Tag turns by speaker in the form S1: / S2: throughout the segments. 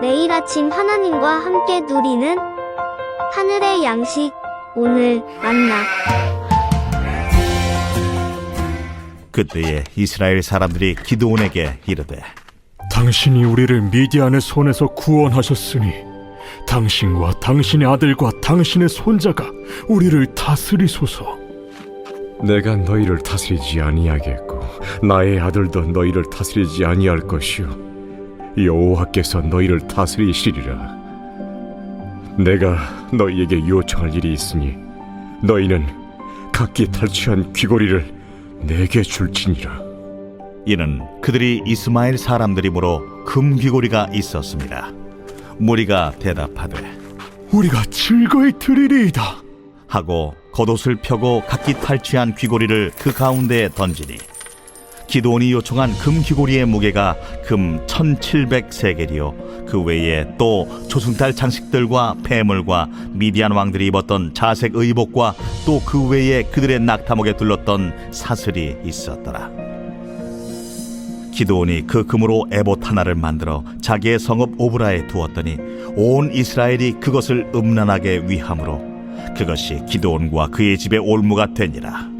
S1: 매일 아침 하나님과 함께 누리는 하늘의 양식 오늘 만나
S2: 그때에 이스라엘 사람들이 기드온에게 이르되
S3: 당신이 우리를 미디안의 손에서 구원하셨으니 당신과 당신의 아들과 당신의 손자가 우리를 다스리소서.
S4: 내가 너희를 다스리지 아니하겠고 나의 아들도 너희를 다스리지 아니할 것이요 여호와께서 너희를 다스리시리라 내가 너희에게 요청할 일이 있으니 너희는 각기 탈취한 귀고리를 내게 줄지니라
S2: 이는 그들이 이스마엘 사람들이므로 금 귀고리가 있었습니다. 무리가 대답하되
S3: 우리가 즐거이 드리리이다.
S2: 하고 겉옷을 펴고 각기 탈취한 귀고리를 그 가운데에 던지니 기도원이 요청한 금 귀고리의 무게가 금 1700세겔이요 그 외에 또 조승달 장식들과 폐물과 미디안 왕들이 입었던 자색 의복과 또 그 외에 그들의 낙타목에 둘렀던 사슬이 있었더라 기도원이 그 금으로 에봇 하나를 만들어 자기의 성읍 오브라에 두었더니 온 이스라엘이 그것을 음란하게 위함으로 그것이 기도원과 그의 집의 올무가 되니라.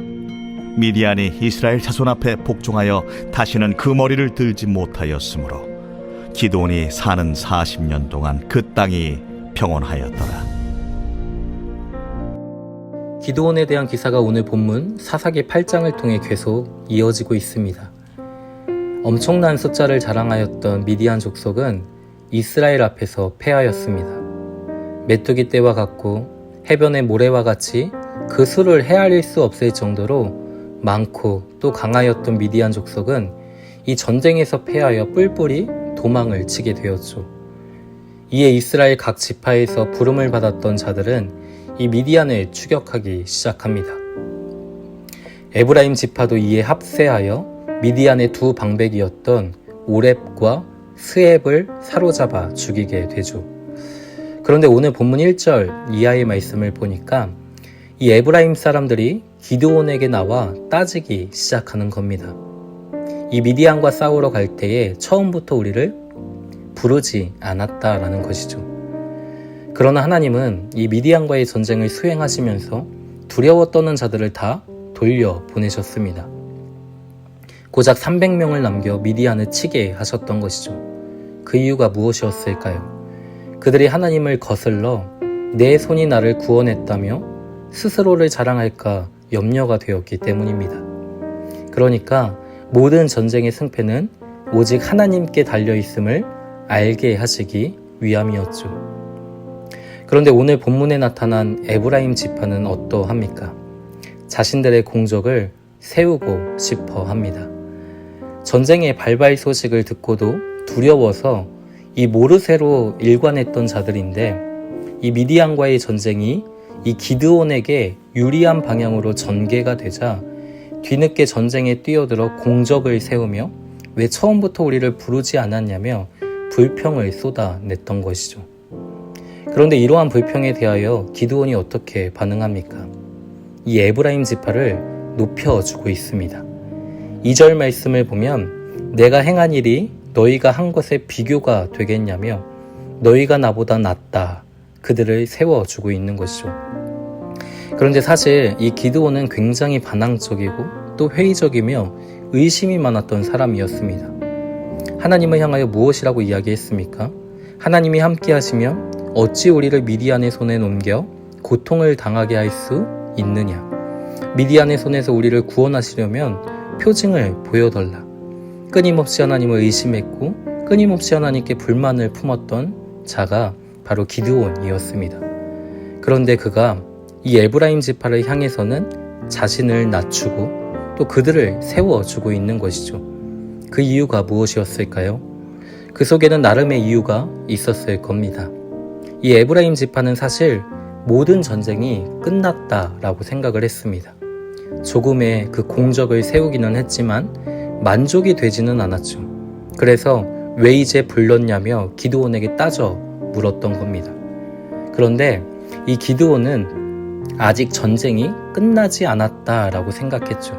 S2: 미디안이 이스라엘 자손 앞에 복종하여 다시는 그 머리를 들지 못하였으므로 기도원이 사는 40년 동안 그 땅이 평온하였더라.
S5: 기도원에 대한 기사가 오늘 본문 사사기 8장을 통해 계속 이어지고 있습니다. 엄청난 숫자를 자랑하였던 미디안 족속은 이스라엘 앞에서 패하였습니다. 메뚜기 떼와 같고 해변의 모래와 같이 그 수를 헤아릴 수 없을 정도로 많고 또 강하였던 미디안 족속은 이 전쟁에서 패하여 뿔뿔이 도망을 치게 되었죠. 이에 이스라엘 각 지파에서 부름을 받았던 자들은 이 미디안을 추격하기 시작합니다. 에브라임 지파도 이에 합세하여 미디안의 두 방백이었던 오렙과 스앱을 사로잡아 죽이게 되죠. 그런데 오늘 본문 1절 이하의 말씀을 보니까 이 에브라임 사람들이 기드온에게 나와 따지기 시작하는 겁니다. 이 미디안과 싸우러 갈 때에 처음부터 우리를 부르지 않았다라는 것이죠. 그러나 하나님은 이 미디안과의 전쟁을 수행하시면서 두려워 떠는 자들을 다 돌려 보내셨습니다. 고작 300명을 남겨 미디안을 치게 하셨던 것이죠. 그 이유가 무엇이었을까요? 그들이 하나님을 거슬러 내 손이 나를 구원했다며 스스로를 자랑할까 염려가 되었기 때문입니다. 그러니까 모든 전쟁의 승패는 오직 하나님께 달려 있음을 알게 하시기 위함이었죠. 그런데 오늘 본문에 나타난 에브라임 지파는 어떠합니까? 자신들의 공적을 세우고 싶어 합니다. 전쟁의 발발 소식을 듣고도 두려워서 이 모르쇠로 일관했던 자들인데 이 미디안과의 전쟁이 이 기드온에게 유리한 방향으로 전개가 되자 뒤늦게 전쟁에 뛰어들어 공적을 세우며 왜 처음부터 우리를 부르지 않았냐며 불평을 쏟아냈던 것이죠. 그런데 이러한 불평에 대하여 기드온이 어떻게 반응합니까? 이 에브라임 지파를 높여주고 있습니다. 2절 말씀을 보면 내가 행한 일이 너희가 한 것에 비교가 되겠냐며 너희가 나보다 낫다 그들을 세워주고 있는 것이죠. 그런데 사실 이 기드온은 굉장히 반항적이고 또 회의적이며 의심이 많았던 사람이었습니다. 하나님을 향하여 무엇이라고 이야기했습니까? 하나님이 함께 하시면 어찌 우리를 미디안의 손에 넘겨 고통을 당하게 할 수 있느냐? 미디안의 손에서 우리를 구원하시려면 표징을 보여달라. 끊임없이 하나님을 의심했고 끊임없이 하나님께 불만을 품었던 자가 바로 기드온이었습니다. 그런데 그가 이 에브라임 지파를 향해서는 자신을 낮추고 또 그들을 세워주고 있는 것이죠. 그 이유가 무엇이었을까요? 그 속에는 나름의 이유가 있었을 겁니다. 이 에브라임 지파는 사실 모든 전쟁이 끝났다라고 생각을 했습니다. 조금의 그 공적을 세우기는 했지만 만족이 되지는 않았죠. 그래서 왜 이제 불렀냐며 기드온에게 따져 물었던 겁니다. 그런데 이 기드온은 아직 전쟁이 끝나지 않았다라고 생각했죠.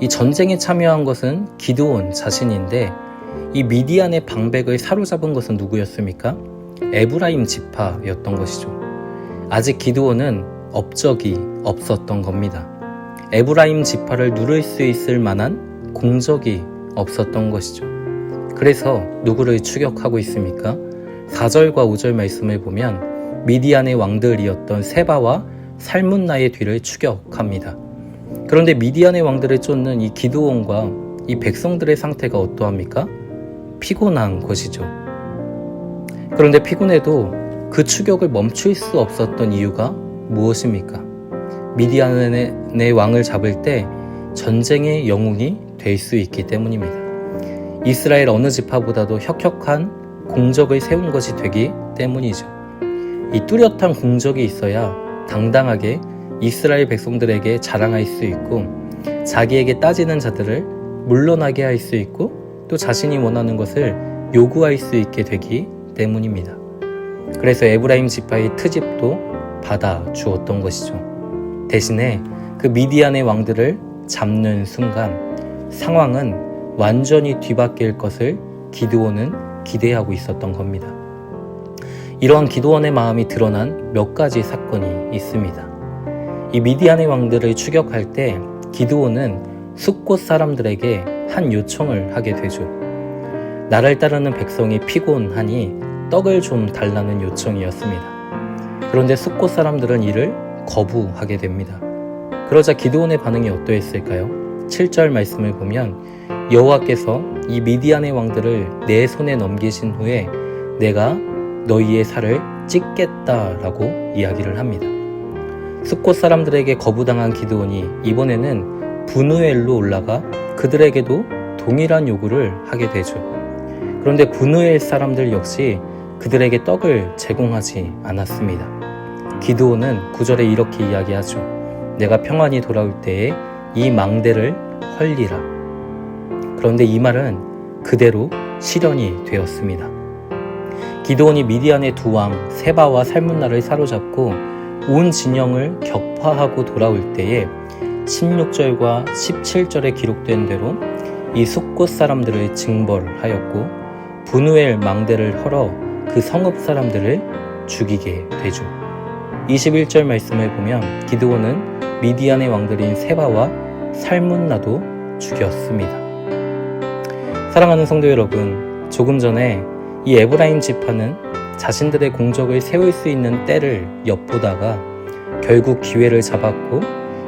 S5: 이 전쟁에 참여한 것은 기드온 자신인데 이 미디안의 방백을 사로잡은 것은 누구였습니까? 에브라임 지파였던 것이죠. 아직 기드온은 업적이 없었던 겁니다. 에브라임 지파를 누를 수 있을 만한 공적이 없었던 것이죠. 그래서 누구를 추격하고 있습니까? 4절과 5절 말씀을 보면 미디안의 왕들이었던 세바와 살문나의 뒤를 추격합니다. 그런데 미디안의 왕들을 쫓는 이 기드온과 이 백성들의 상태가 어떠합니까? 피곤한 것이죠. 그런데 피곤해도 그 추격을 멈출 수 없었던 이유가 무엇입니까? 미디안의 왕을 잡을 때 전쟁의 영웅이 될 수 있기 때문입니다. 이스라엘 어느 지파보다도 혁혁한 공적을 세운 것이 되기 때문이죠. 이 뚜렷한 공적이 있어야 당당하게 이스라엘 백성들에게 자랑할 수 있고 자기에게 따지는 자들을 물러나게 할 수 있고 또 자신이 원하는 것을 요구할 수 있게 되기 때문입니다. 그래서 에브라임 지파의 트집도 받아 주었던 것이죠. 대신에 그 미디안의 왕들을 잡는 순간 상황은 완전히 뒤바뀔 것을 기드온은 기대하고 있었던 겁니다. 이러한 기드온의 마음이 드러난 몇 가지 사건이 있습니다. 이 미디안의 왕들을 추격할 때 기드온은 숫곳 사람들에게 한 요청을 하게 되죠. 나를 따르는 백성이 피곤하니 떡을 좀 달라는 요청이었습니다. 그런데 숫곳 사람들은 이를 거부하게 됩니다. 그러자 기드온의 반응이 어떠했을까요? 7절 말씀을 보면 여호와께서 이 미디안의 왕들을 내 손에 넘기신 후에 내가 너희의 살을 찢겠다라고 이야기를 합니다. 숫곳 사람들에게 거부당한 기드온이 이번에는 분우엘로 올라가 그들에게도 동일한 요구를 하게 되죠. 그런데 분우엘 사람들 역시 그들에게 떡을 제공하지 않았습니다. 기드온은 구절에 이렇게 이야기하죠. 내가 평안히 돌아올 때에 이 망대를 헐리라. 그런데 이 말은 그대로 실현이 되었습니다. 기드온이 미디안의 두 왕 세바와 살문나를 사로잡고 온 진영을 격파하고 돌아올 때에 16절과 17절에 기록된 대로 이 숫곳 사람들을 징벌하였고 분우엘 망대를 헐어 그 성읍 사람들을 죽이게 되죠. 21절 말씀을 보면 기드온은 미디안의 왕들인 세바와 살문나도 죽였습니다. 사랑하는 성도 여러분, 조금 전에 이 에브라임 지파는 자신들의 공적을 세울 수 있는 때를 엿보다가 결국 기회를 잡았고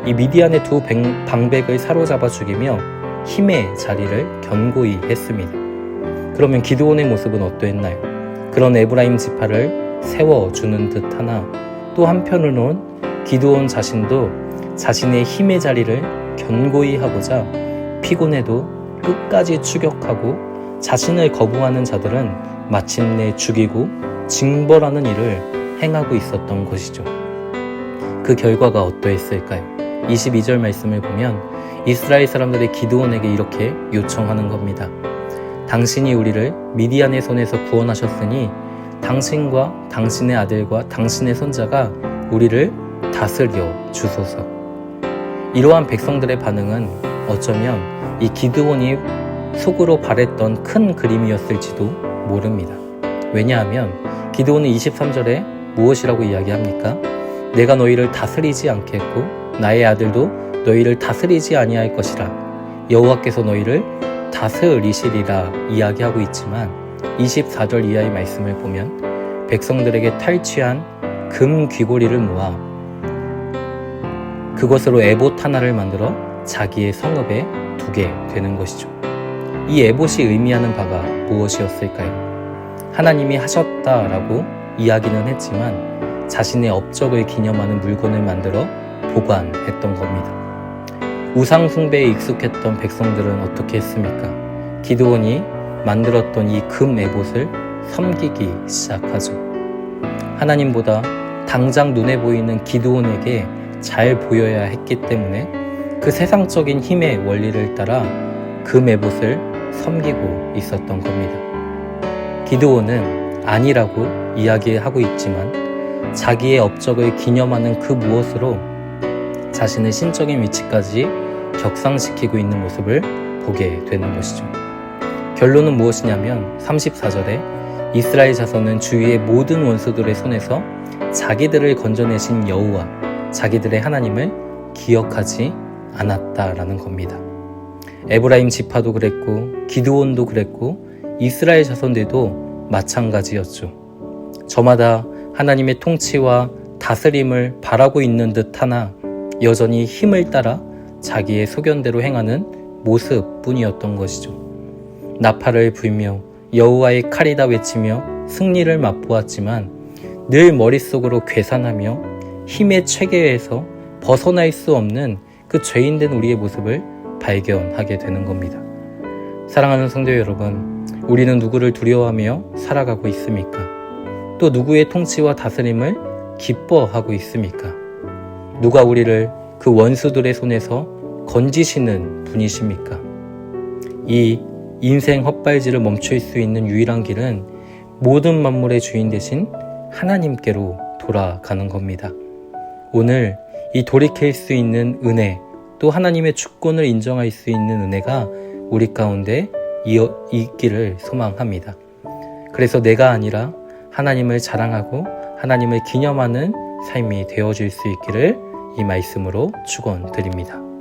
S5: 이 미디안의 두 뱅- 방백을 사로잡아 죽이며 힘의 자리를 견고히 했습니다. 그러면 기드온의 모습은 어떠했나요? 그런 에브라임 지파를 세워주는 듯 하나 또 한편으로는 기드온 자신도 자신의 힘의 자리를 견고히 하고자 피곤해도 끝까지 추격하고 자신을 거부하는 자들은 마침내 죽이고 징벌하는 일을 행하고 있었던 것이죠. 그 결과가 어떠했을까요? 22절 말씀을 보면 이스라엘 사람들이 기드온에게 이렇게 요청하는 겁니다. 당신이 우리를 미디안의 손에서 구원하셨으니 당신과 당신의 아들과 당신의 손자가 우리를 다스려 주소서. 이러한 백성들의 반응은 어쩌면 이 기드온이 속으로 바랬던 큰 그림이었을지도 모릅니다. 왜냐하면 기드온은 23절에 무엇이라고 이야기합니까? 내가 너희를 다스리지 않겠고 나의 아들도 너희를 다스리지 아니할 것이라 여호와께서 너희를 다스리시리라 이야기하고 있지만 24절 이하의 말씀을 보면 백성들에게 탈취한 금 귀고리를 모아 그것으로 에봇 하나를 만들어 자기의 성읍에 두게 되는 것이죠. 이 에봇이 의미하는 바가 무엇이었을까요? 하나님이 하셨다라고 이야기는 했지만 자신의 업적을 기념하는 물건을 만들어 보관했던 겁니다. 우상숭배에 익숙했던 백성들은 어떻게 했습니까? 기드온이 만들었던 이 금 에봇을 섬기기 시작하죠. 하나님보다 당장 눈에 보이는 기드온에게 잘 보여야 했기 때문에 그 세상적인 힘의 원리를 따라 금 에봇을 섬기고 있었던 겁니다. 기드온은 아니라고 이야기하고 있지만 자기의 업적을 기념하는 그 무엇으로 자신의 신적인 위치까지 격상시키고 있는 모습을 보게 되는 것이죠. 결론은 무엇이냐면 34절에 이스라엘 자손은 주위의 모든 원수들의 손에서 자기들을 건져내신 여호와 자기들의 하나님을 기억하지 않았다라는 겁니다. 에브라임 지파도 그랬고 기드온도 그랬고 이스라엘 자손들도 마찬가지였죠. 저마다 하나님의 통치와 다스림을 바라고 있는 듯 하나 여전히 힘을 따라 자기의 소견대로 행하는 모습뿐이었던 것이죠. 나팔을 불며 여호와의 칼이다 외치며 승리를 맛보았지만 늘 머릿속으로 괴산하며 힘의 체계에서 벗어날 수 없는 그 죄인된 우리의 모습을 발견하게 되는 겁니다. 사랑하는 성도 여러분, 우리는 누구를 두려워하며 살아가고 있습니까? 또 누구의 통치와 다스림을 기뻐하고 있습니까? 누가 우리를 그 원수들의 손에서 건지시는 분이십니까? 이 인생 헛발질을 멈출 수 있는 유일한 길은 모든 만물의 주인 되신 하나님께로 돌아가는 겁니다. 오늘 이 돌이킬 수 있는 은혜, 또 하나님의 주권을 인정할 수 있는 은혜가 우리 가운데 이어 있기를 소망합니다. 그래서 내가 아니라 하나님을 자랑하고 하나님을 기념하는 삶이 되어질 수 있기를 이 말씀으로 축원드립니다.